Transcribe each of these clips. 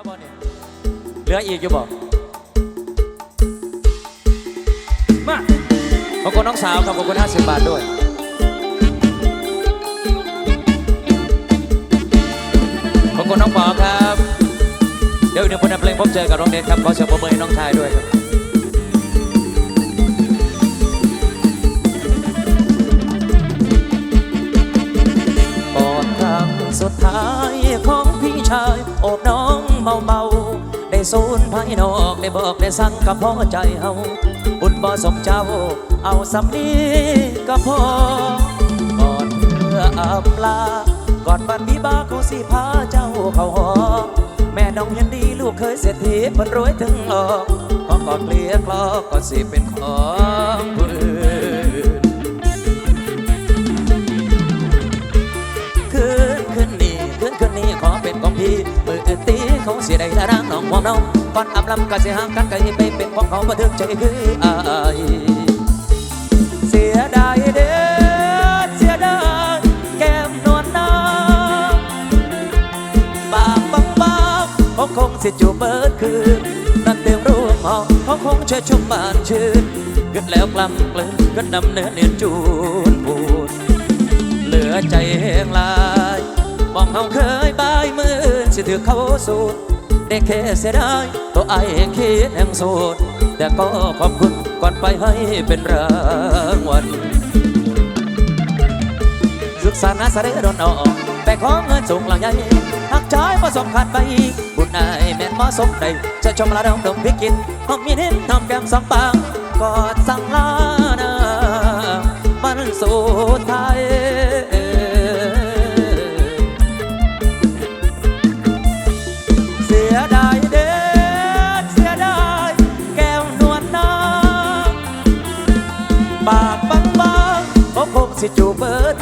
แล้วบ่เนี่ยเหลืออีกอยู่บ่มาขอบคุณน้องสาวครับขอบคุณ50บาทด้วยขอบคุณน้องปอครับ เดี๋ยวอีกหนึ่งผลงานเพลงพบเจอกับน้องเดชครับขอเสียงปรบมือให้น้องชายด้วยครับ ๆได้สูนภายนอกได้บอกได้สั่งกับพ่อใจเฮาบุญบ่สมเจ้า เอาสำนี้ก็พอก่อนเพื่ออำลาก่อนบันบีบาเขาสิพาเจ้าเข้าหอแม่น้องเห็นดีลูกเคยเศรษฐีเพิ่นรวยถึงออกก็กอดเกลียกลอกก็สิเป็นของผู้อื่นคืนคืนนี้คืนคืนนี้ขอเป็นของพี่มืออื่นตีเขาเสียได้ องน้องก่อนอับลำก็เสียห่างกันไกลไปเป็นของเขาบันทึกใจคืออายเสียดายเด้อเสียดายแก้มนวลน้ำปากบางบางเขาคงสิจูบเบิดคืนนั่นเต็มร่วงหองเขาคงเชื่อชุ่มบานชื่นกึดแล้วกล้ำกลืนกึดนำเนื้อเนียนจูนพูดเหลือใจแห้งลายมองเฮาเคยบายมือสิถือเขาสูด ได้แค่เสียดายตัวไอ้เคิดแห่งสูดแต่ก็ขอบคุณก่อนไปให้เป็นรางวัลศึกษาหนาสะเดดอนออกแต่ขอเงินสูงหลังใหญ่หักใจผสมขาดไป บุญนายแม่นมาสมใดจะชมละดองดมพิกินห้องมีน้นทำแก้มสองปางกอดสั่งลา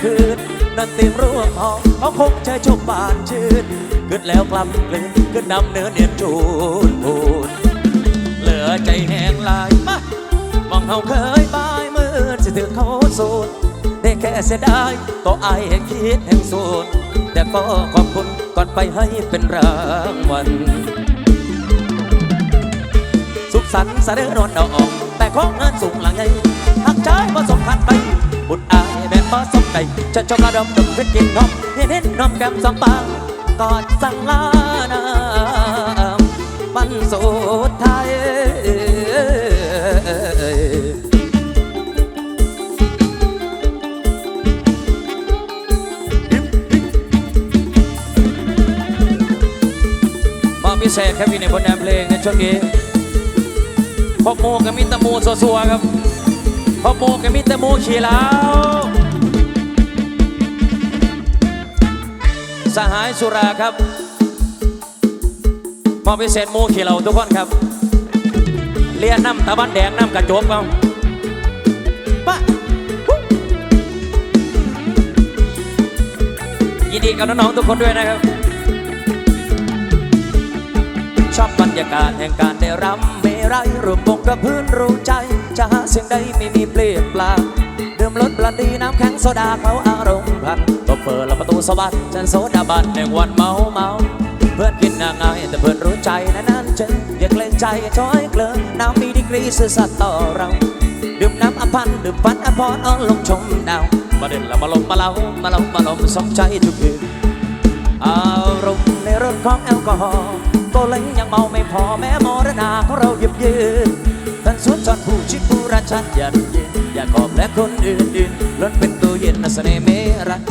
คืน นั่นเต็มร่วงหองเขาคงใจชมบานชื่นกึดแล้วกลับกลืนกึดนำเนื้อเนียนจูนพูนเหลือใจแห้งลายมามองเขาเคยบายมือสิถือเขาสูดได้แค่เสียดายตัวไอ้ายแห่งคิดแห่งสูนแต่ก็ขอบคุณก่อนไปให้เป็นรางวัลสุขสันต์สะเดือนอนดอกแต่ของเงินสูงหลังใหญ่หักใจผสมพันไปบุญอายแม่นผสมใจจะชมระดมดมเพชรกินนมเห็นเห็นนมแก้มสองปางกอดสั่งลาน้ำมันสุดท้ายมอบพิเศษครับพี่ในผลงานเพลงในช่วงนี้พ่อโมกับมิตรมูสัวๆครับพ่อโมกับมิตรมูขี่แล้ว สหายสุราครับมอบพิเศษมูขี่เราทุกคนครับ เลียนน้ำตะวันแดงน้ำกระจกเอาปะยินดีกับน้องๆทุกคนด้วยนะครับ ชอบบรรยากาศแห่งการได้รำเมไรรวมวงกับพื้นรู้ใจ จะหาเสียงใดไม่มีเปลี่ยนแปลงดื่มรสบลันดีน้ำแข็งโซดาเขาอารมณ์พัน ปิดและประตูสวัสดิ์ฉันโซดาบันในวันเมาเมาเพื่อนกินนางไงแต่เพื่อนรู้ใจนะนั่นเจออย่าเกรงใจช้อยเกลือน้ำมีดีกรีซื่อสัตย์ต่อเราดื่มน้ำอภันดื่มฟันอภรอ่อนลงชมดาวมาเด่นละมาลงมาเล่ามาลงมาลงสมใจทุกคืนอารมณ์ในรถของแอลกอฮอล์ตัวเล็งยังเมาไม่พอแม้มรณาของเราหยิบยืนท่านสวนจอนผู้ชิดผู้ราชันยันยืนอยากขอบและคนอื่นๆล้นเป็นตัวเย็นนะเสน่ห์เมรัก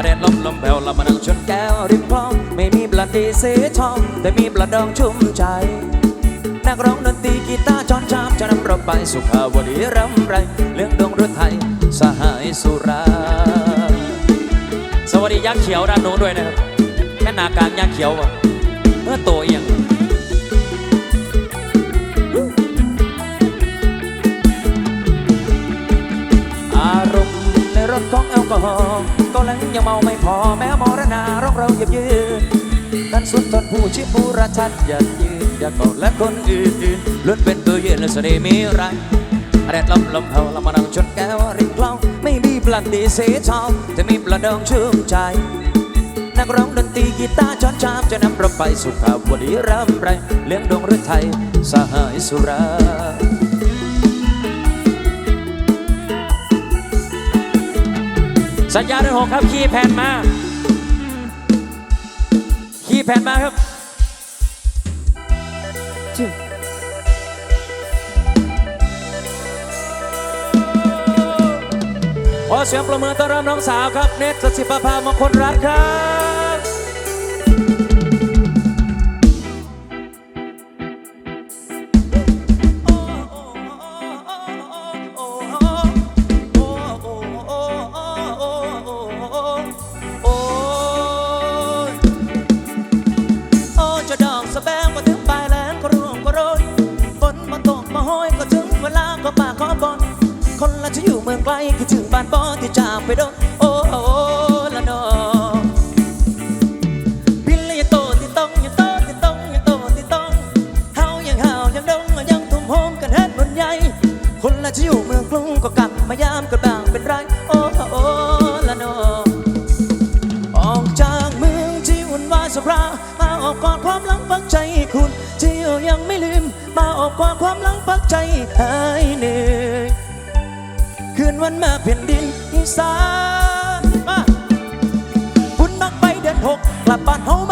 เรียนลมลมแผ่วละมานั่งชนแก้วริมคลองไม่มีบลันดีเสทอง แต่มีบลัดดองชุ่มใจ นักร้องดนตรีกีตาร์จอนชามจะนำเราไปสุขาวดีรำไร เรื่องดวงรถไทยสหายสุรา สวัสดียักษ์เขียวด้านโน้นด้วยนะครับแค่นากางยักษ์เขียววะเมื่อโตเอียงอารมณ์ในรถของแอลกอฮอล์ นั้นยังเมาไม่พอแม้มรณาร้องเราเหยียบยืนกันสุดทนผู้ชื่อผู้ราชันยันยืนอย่าเก่าและคนอื่นล้วนเป็นตัวเย็นและเสน่มีรงแดดลำลำเผาลำมานังชนแก้วริมคลองไม่มีปลันตีเสียชอวจะมีปลัดดองชื่มใจนักร้องดนตรีกีตาร์ช้อนชามจะนำเราไปสุขาวดีร่ำไรเลี้ยงดวงฤทัยสหายสุรา สัญญาณหกครับขี่แผ่นมาขี่แผ่นมาครับขอเสียงประเมินต้อนรับน้องสาวครับ เนตสิปภามงคลรักครับ มาห้อยก็ถึงเวลาก็มาขอบอนคนละจะอยู่เมืองไกลคิดถึงบ้านบ่ที่จากไปโดนโอ้โหละนอบินเลยยังโตที่ต้องยังโตที่ต้องยังโตที่ต้องเฮายังเฮายังดงยังทุ่มโฮมกันเฮ็ดบนใหญ่คนละจะอยู่เมืองกรุงก็กลับ กว่าความหลังปักใจหายเหนื่อยคืนวันมาเพ่นดินอีสานมาบุญบักไปเดือนหกกลับบ้านเฮามา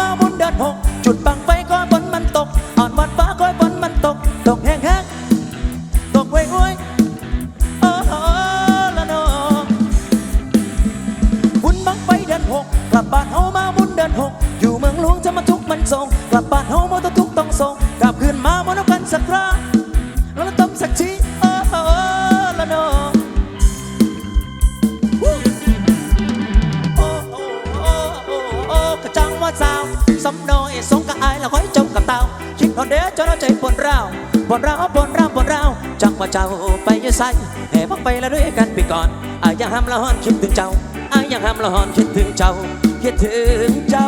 สำน้อยสงกับอายแล้วคอยจมกับเตาชิงนอนเด้อจนเอาใจปนเราปนเราปนเราปนเราจังว่าเจ้าไปยืดใส่แห่พักไปแล้วด้วยกันไปก่อนอายอยากทำละหอนคิดถึงเจ้าอายอยากทำละหอนคิดถึงเจ้าคิดถึงเจ้า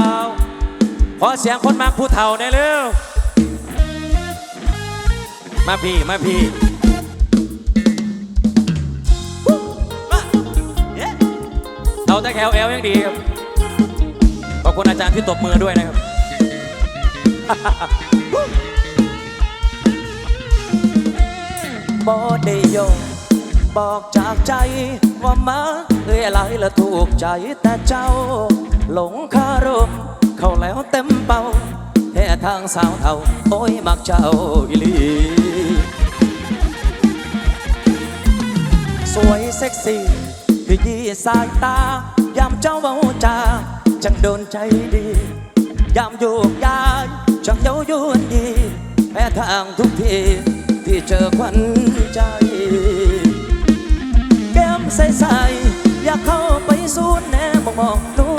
ขอเสียงคนมักผู้เฒ่าได้เร็ว มาพี่ มาพี่เอาแต่แคลเอลยังดีครับ ขอบคุณอาจารย์ที่ตบมือด้วยนะครับ บอได้โยงบอกจากใจว่ามาเอ้ยอะไรละถูกใจแต่เจ้า หลงคารม เข้าแล้วเต็มเป่าแค่ทางสาวเท่าโอ้ยมักเจ้าอีลี สวยเซ็กซี่คือยี่สายตา ยามเจ้าเว้าจาจังโดนใจดี ยามโยกย้ายจังเย้ายวนดีแม้ทางทุกทีที่เจอควันใจ แก้มใสๆอยากเข้าไปสูนแนบมองนู่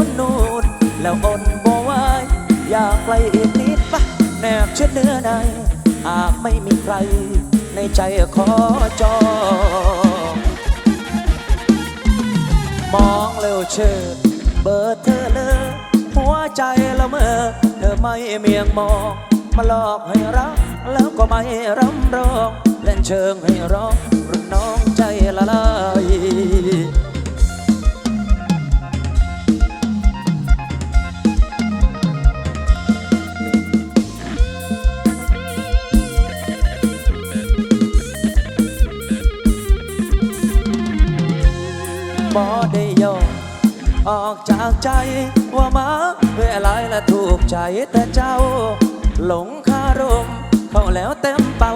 เชิดเนื้อในหากไม่มีใคร ในใจขอจองมองเร็วเชิดเบอร์เธอเลยหัวใจละเมอเธอไม่เมียงมองมาหลอกให้รัก แล้วก็ไม่รำร้องเล่นเชิงให้ร้องรุ่นน้องใจละลาย บ่ได้ยอมออกจากใจว่ามาเวลาและถูกใจแต่เจ้า หลงคารมเข้าแล้วเต็มเป่า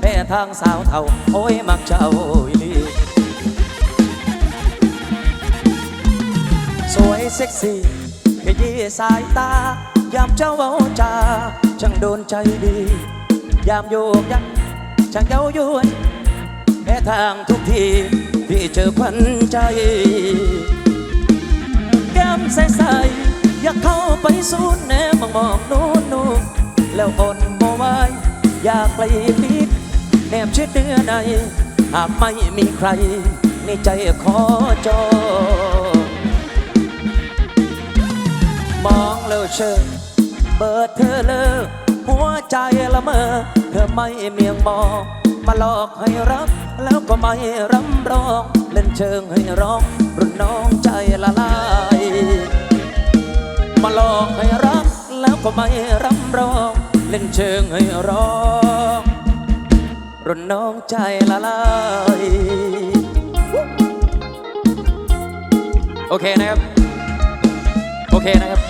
แพ้ทางสาวเท่า โอ้ย มักเจ้าอีลีสวยเซ็กซี่ขยี้สายตา ยามเจ้าเว้าจาช่างโดนใจดี ยามโยกยักช่างเย้ายวนแพ้ทางทุกที ที่เจอควันใจ แก้มใสๆอยากเข้าไปสูนแนมมองนู่นนู่นแล้วอ่อนบ่ไหวอยากไปปิดแนมชิดเนื้อใน หากไม่มีใคร ในใจขอจอ มองแล้วเชิญเปิดเธอเลยหัวใจละเมอ เธอไม่เมียงมอง มาหลอกให้รัก แล้วก็ไม่รำร้อง เล่นเชิงให้ร้องรุ่นน้องใจละลาย มาหลอกให้รัก แล้วก็ไม่รำร้อง เล่นเชิงให้ร้องรุ่นน้องใจละลายโอเคนะครับ โอเคนะครับ